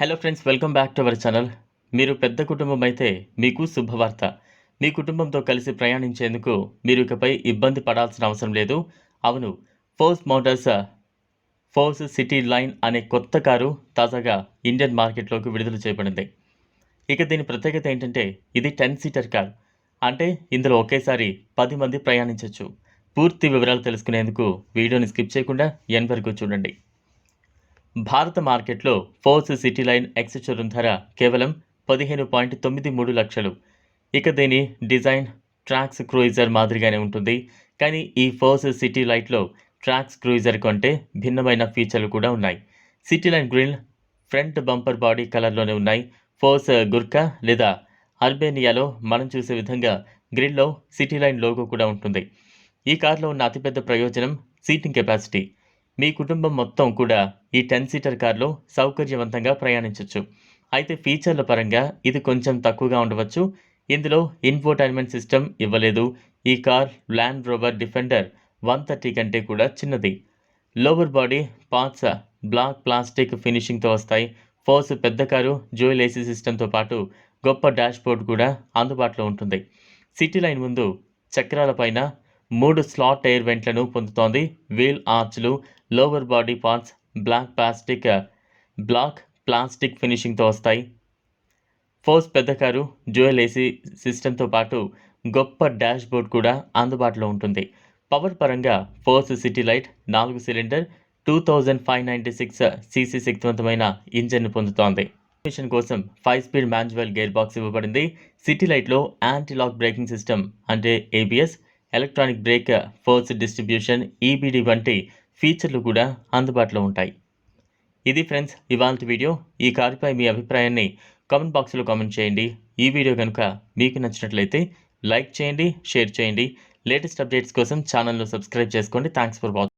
Hello friends welcome back to our channel మీరు పెద్ద కుటుంబం అయితే మీకు శుభవార్త. మీ కుటుంబంతో కలిసి ప్రయాణించేందుకు మీరు ఇకపై ఇబ్బంది పడాల్సిన అవసరం లేదు. అవును Force Motors Force City Line అనే కొత్త కారు తాజాగా ఇండియన్ మార్కెట్లోకి విడుదల చేయబడింది. ఇక దీని ప్రత్యేకత ఏంటంటే ఇది టెన్ సీటర్ కార్ అంటే ఇందులో ఒకేసారి పది మంది ప్రయాణించవచ్చు పూర్తి వివరాలు తెలుసుకునేందుకు వీడియోని స్కిప్ చేయకుండా ఎన్ వరకు చూడండి. భారత మార్కెట్లో ఫోర్స్ సిటీ లైన్ ఎక్స్ ధర కేవలం పదిహేను పాయింట్ తొమ్మిది మూడు లక్షలు. ఇక దీని డిజైన్ ట్రాక్స్ క్రూయిజర్ మాదిరిగానే ఉంటుంది. కానీ ఈ ఫోర్స్ సిటీ లైట్లో ట్రాక్స్ క్రూయిజర్ కంటే భిన్నమైన ఫీచర్లు కూడా ఉన్నాయి. City Line grille front bumper body కలర్లోనే ఉన్నాయి. ఫోర్స్ గుర్కా లేదా అర్బేనియాలో మనం చూసే విధంగా గ్రిల్లో సిటీ లైన్ లోగో కూడా ఉంటుంది. ఈ కార్లో ఉన్న అతిపెద్ద ప్రయోజనం సీటింగ్ కెపాసిటీ. మీ కుటుంబం మొత్తం కూడా ఈ టెన్ సీటర్ కార్లో సౌకర్యవంతంగా ప్రయాణించవచ్చు అయితే ఫీచర్ల పరంగా ఇది కొంచెం తక్కువగా ఉండవచ్చు. ఇందులో ఇన్ఫోటైన్మెంట్ సిస్టమ్ ఇవ్వలేదు. ఈ car Land Rover Defender one thirty కంటే కూడా చిన్నది. Lower body parts black plastic ఫినిషింగ్తో వస్తాయి. ఫోర్స్ పెద్ద కారు జోయిల్ ఏసీ సిస్టంతో పాటు గొప్ప డాష్బోర్డ్ కూడా అందుబాటులో ఉంటుంది. సిటీ లైన్ ముందు చక్రాలపైన మూడు స్లాట్ ఎయిర్ వెంట్లను పొందుతోంది. Wheel ఆర్చ్లు lower body parts black plastic black plastic ఫినిషింగ్తో వస్తాయి. ఫోర్స్ పెద్ద కారు జ్యూయల్ ఏసీ సిస్టంతో పాటు గొప్ప డాష్ బోర్డ్ కూడా అందుబాటులో ఉంటుంది. పవర్ పరంగా ఫోర్స్ సిటీ లైట్ నాలుగు cylinder two thousand five ninety six CC శక్తివంతమైన ఇంజన్ను పొందుతోంది. మిషన్ కోసం five speed manual gear box ఇవ్వబడింది. సిటీ లైట్లో యాంటీ లాక్ బ్రేకింగ్ సిస్టమ్ అంటే ABS electronic brake force distribution EBD వంటి ఫీచర్లు కూడా అందుబాటులో ఉంటాయి. ఇది ఫ్రెండ్స్ ఇవాళ వీడియో. ఈ కారుపై మీ అభిప్రాయాన్ని కామెంట్ బాక్స్లో కామెంట్ చేయండి. ఈ వీడియో కనుక మీకు నచ్చినట్లయితే లైక్ చేయండి షేర్ చేయండి. లేటెస్ట్ అప్డేట్స్ కోసం ఛానల్ను సబ్స్క్రైబ్ చేసుకోండి. Thanks for watching.